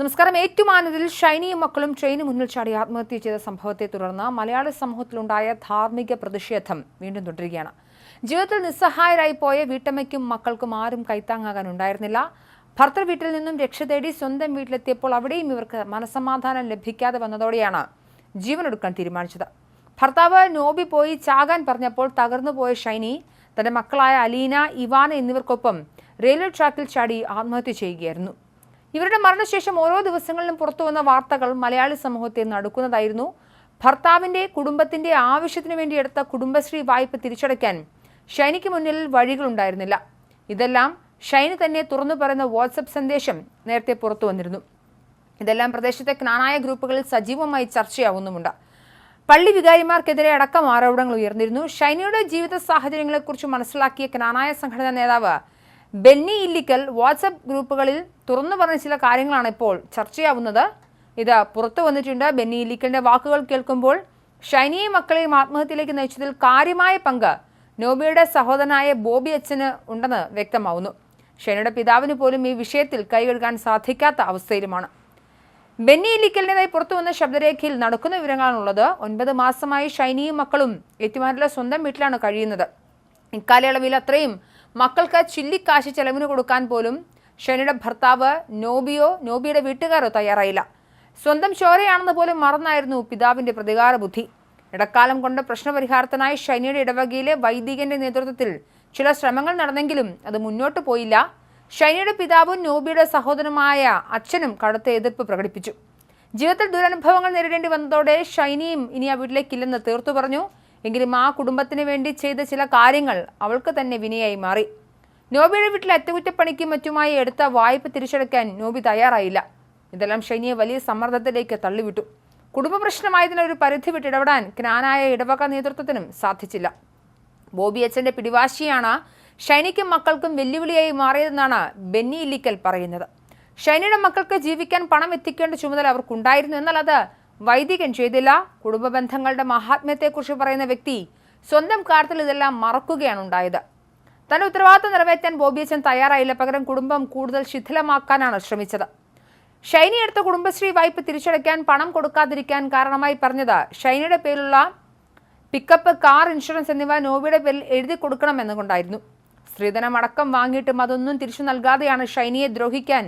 നമസ്കാരം. ഏറ്റുമാനതിൽ ഷൈനിയും മക്കളും ട്രെയിന് മുന്നിൽ ചാടി ആത്മഹത്യ ചെയ്ത സംഭവത്തെ തുടർന്ന് മലയാള സമൂഹത്തിലുണ്ടായ ധാർമ്മിക പ്രതിഷേധം വീണ്ടും തുടരുകയാണ്. ജീവിതത്തിൽ നിസ്സഹായരായി പോയ വീട്ടമ്മയ്ക്കും മക്കൾക്കും ആരും കൈത്താങ്ങാകാൻ ഉണ്ടായിരുന്നില്ല ഭർത്തൃ വീട്ടിൽ നിന്നും രക്ഷ തേടി സ്വന്തം വീട്ടിലെത്തിയപ്പോൾ അവിടെയും ഇവർക്ക് മനസമാധാനം ലഭിക്കാതെ വന്നതോടെയാണ് ജീവനൊടുക്കാൻ തീരുമാനിച്ചത്. ഭർത്താവ് നോബി പോയി ചാകാൻ പറഞ്ഞപ്പോൾ തകർന്നു പോയ ഷൈനി തന്റെ മക്കളായ അലീന ഇവാന എന്നിവർക്കൊപ്പം റെയിൽവേ ട്രാക്കിൽ ചാടി ആത്മഹത്യ ചെയ്യുകയായിരുന്നു. ഇവരുടെ മരണശേഷം ഓരോ ദിവസങ്ങളിലും പുറത്തുവന്ന വാർത്തകൾ മലയാളി സമൂഹത്തെ നടുക്കുന്നതായിരുന്നു. ഭർത്താവിന്റെ കുടുംബത്തിന്റെ ആവശ്യത്തിനു വേണ്ടി എടുത്ത കുടുംബശ്രീ വായ്പ തിരിച്ചടയ്ക്കാൻ ഷൈനിക്ക് മുന്നിൽ വഴികളുണ്ടായിരുന്നില്ല. ഇതെല്ലാം ഷൈനി തന്നെ തുറന്നു പറയുന്ന വാട്സപ്പ് സന്ദേശം നേരത്തെ പുറത്തു വന്നിരുന്നു. ഇതെല്ലാം പ്രദേശത്തെ ക്നാനായ ഗ്രൂപ്പുകളിൽ സജീവമായി ചർച്ചയാവുന്നുമുണ്ട്. പള്ളി വികാരിമാർക്കെതിരെ അടക്കം ആരോപണങ്ങൾ ഉയർന്നിരുന്നു. ഷൈനിയുടെ ജീവിത സാഹചര്യങ്ങളെക്കുറിച്ച് മനസ്സിലാക്കിയ ക്നാനായ സംഘടനാ നേതാവ് ബെന്നി ഇല്ലിക്കൽ വാട്സപ്പ് ഗ്രൂപ്പുകളിൽ തുറന്നു പറഞ്ഞ ചില കാര്യങ്ങളാണ് ഇപ്പോൾ ചർച്ചയാവുന്നത്. ഇത് പുറത്തു വന്നിട്ടുണ്ട്. ബെന്നി ഇല്ലിക്കലിന്റെ വാക്കുകൾ കേൾക്കുമ്പോൾ ഷൈനിയെയും മക്കളെയും ആത്മഹത്യയിലേക്ക് നയിച്ചതിൽ കാര്യമായ പങ്ക് നോബിയുടെ സഹോദരനായ ബോബി അച്ഛന് ഉണ്ടെന്ന് വ്യക്തമാവുന്നു. ഷൈനയുടെ പിതാവിന് പോലും ഈ വിഷയത്തിൽ കൈകഴുകാൻ സാധിക്കാത്ത അവസ്ഥയിലുമാണ്. ബെന്നി പുറത്തു വന്ന ശബ്ദരേഖയിൽ നടക്കുന്ന വിവരങ്ങളാണുള്ളത്. ഒൻപത് മാസമായി ഷൈനിയും മക്കളും ഏറ്റുമാരിലെ സ്വന്തം വീട്ടിലാണ് കഴിയുന്നത്. ഇക്കാലയളവിൽ അത്രയും മക്കൾക്ക് ചില്ലിക്കാശ് ചെലവിന് കൊടുക്കാൻ പോലും ഷെനിയുടെ ഭർത്താവ് നോബിയോ നോബിയുടെ വീട്ടുകാരോ തയ്യാറായില്ല. സ്വന്തം ചോരയാണെന്ന് പോലും മറന്നായിരുന്നു പിതാവിന്റെ പ്രതികാര ബുദ്ധി ഇടക്കാലം കൊണ്ട് പ്രശ്നപരിഹാരത്തിനായി ഷൈനിയുടെ ഇടവകയിലെ വൈദികന്റെ നേതൃത്വത്തിൽ ചില ശ്രമങ്ങൾ നടന്നെങ്കിലും അത് മുന്നോട്ട് പോയില്ല. ഷൈനിയുടെ പിതാവും നോബിയുടെ സഹോദരനുമായ അച്ഛനും കടുത്ത എതിർപ്പ് പ്രകടിപ്പിച്ചു. ജീവിതത്തിൽ ദുരനുഭവങ്ങൾ നേരിടേണ്ടി വന്നതോടെ ഷൈനിയും ഇനി ആ വീട്ടിലേക്കില്ലെന്ന് തീർത്തു പറഞ്ഞു. എങ്കിലും ആ കുടുംബത്തിന് വേണ്ടി ചെയ്ത ചില കാര്യങ്ങൾ അവൾക്ക് തന്നെ വിനയായി മാറി. നോബിയുടെ വീട്ടിലെ അറ്റകുറ്റപ്പണിക്കും മറ്റുമായി എടുത്ത വായ്പ തിരിച്ചടയ്ക്കാൻ നോബി തയ്യാറായില്ല. ഇതെല്ലാം ഷൈനിയെ വലിയ സമ്മർദ്ദത്തിലേക്ക് തള്ളിവിട്ടു. കുടുംബ പ്രശ്നമായതിന് ഒരു പരിധി വിട്ട് ഇടപെടാൻ ജ്ഞാനായ ഇടവക നേതൃത്വത്തിനും സാധിച്ചില്ല. ബോബി അച്ഛന്റെ പിടിവാശിയാണ് ഷൈനിക്കും മക്കൾക്കും വെല്ലുവിളിയായി മാറിയതെന്നാണ് ബെന്നി ഇല്ലിക്കൽ പറയുന്നത്. ഷൈനിയുടെ മക്കൾക്ക് ജീവിക്കാൻ പണം എത്തിക്കേണ്ട ചുമതല അവർക്കുണ്ടായിരുന്നു. എന്നാൽ അത് വൈദികൻ ചെയ്തില്ല. കുടുംബ ബന്ധങ്ങളുടെ മഹാത്മ്യത്തെക്കുറിച്ച് പറയുന്ന വ്യക്തി സ്വന്തം കാര്യത്തിൽ ഇതെല്ലാം മറക്കുകയാണ് ഉണ്ടായത്. തന്റെ ഉത്തരവാദിത്തം നിറവേറ്റാൻ ബോബിയച്ചൻ തയ്യാറായില്ല. പകരം കുടുംബം കൂടുതൽ ശിഥിലമാക്കാനാണ് ശ്രമിച്ചത്. ഷൈനി എടുത്ത കുടുംബശ്രീ വായ്പ തിരിച്ചടയ്ക്കാൻ പണം കൊടുക്കാതിരിക്കാൻ കാരണമായി പറഞ്ഞത് ഷൈനിയുടെ പേരിലുള്ള പിക്കപ്പ് കാർ ഇൻഷുറൻസ് എന്നിവ നോബിയുടെ പേരിൽ എഴുതി കൊടുക്കണമെന്നുകൊണ്ടായിരുന്നു സ്ത്രീധനം അടക്കം വാങ്ങിയിട്ടും അതൊന്നും തിരിച്ചു നൽകാതെയാണ് ഷൈനിയെ ദ്രോഹിക്കാൻ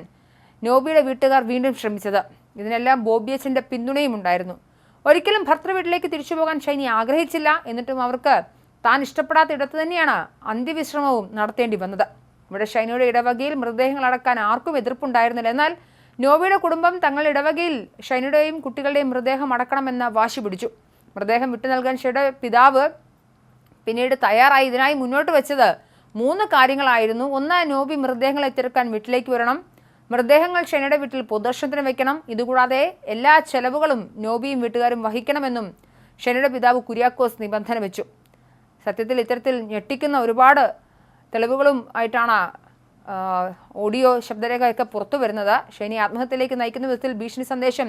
നോബിയുടെ വീട്ടുകാർ വീണ്ടും ശ്രമിച്ചത്. ഇതിനെല്ലാം ബോബിയച്ചന്റെ പിന്തുണയും ഉണ്ടായിരുന്നു. ഒരിക്കലും ഭർത്തൃ വീട്ടിലേക്ക് തിരിച്ചു പോകാൻ ഷൈനി ആഗ്രഹിച്ചില്ല. എന്നിട്ടും അവർക്ക് താൻ ഇഷ്ടപ്പെടാത്ത ഇടത്ത് തന്നെയാണ് അന്ത്യവിശ്രമവും നടത്തേണ്ടി വന്നത്. ഇവിടെ ഷൈനിയുടെ ഇടവകയിൽ മൃതദേഹങ്ങൾ അടക്കാൻ ആർക്കും എതിർപ്പുണ്ടായിരുന്നില്ല. എന്നാൽ നോബിയുടെ കുടുംബം തങ്ങളുടെ ഇടവകയിൽ ഷൈനിയുടെയും കുട്ടികളുടെയും മൃതദേഹം അടക്കണമെന്ന് വാശി പിടിച്ചു. മൃതദേഹം വിട്ടു നൽകാൻ ഷൈയുടെ പിതാവ് പിന്നീട് തയ്യാറായി. ഇതിനായി മുന്നോട്ട് വെച്ചത് മൂന്ന് കാര്യങ്ങളായിരുന്നു. ഒന്ന് നോബി മൃതദേഹങ്ങളെ എത്തിയെടുക്കാൻ വീട്ടിലേക്ക് വരണം. മൃതദേഹങ്ങൾ ഷെനയുടെ വീട്ടിൽ പൊതുദർശനത്തിന് വെക്കണം. ഇതുകൂടാതെ എല്ലാ ചെലവുകളും നോബിയും വീട്ടുകാരും വഹിക്കണമെന്നും ഷെനയുടെ പിതാവ് കുര്യാക്കോസ് നിബന്ധന വെച്ചു. സത്യത്തിൽ ഇത്തരത്തിൽ ഞെട്ടിക്കുന്ന ഒരുപാട് തെളിവുകളും ആയിട്ടാണ് ഓഡിയോ ശബ്ദരേഖയൊക്കെ പുറത്തു വരുന്നത്. ഷെനി ആത്മഹത്യയിലേക്ക് നയിക്കുന്ന വിധത്തിൽ ഭീഷണി സന്ദേശം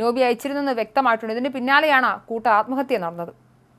നോബി അയച്ചിരുന്നെന്ന് വ്യക്തമായിട്ടുണ്ട്. ഇതിന് പിന്നാലെയാണ് കൂട്ട ആത്മഹത്യ നടന്നത്.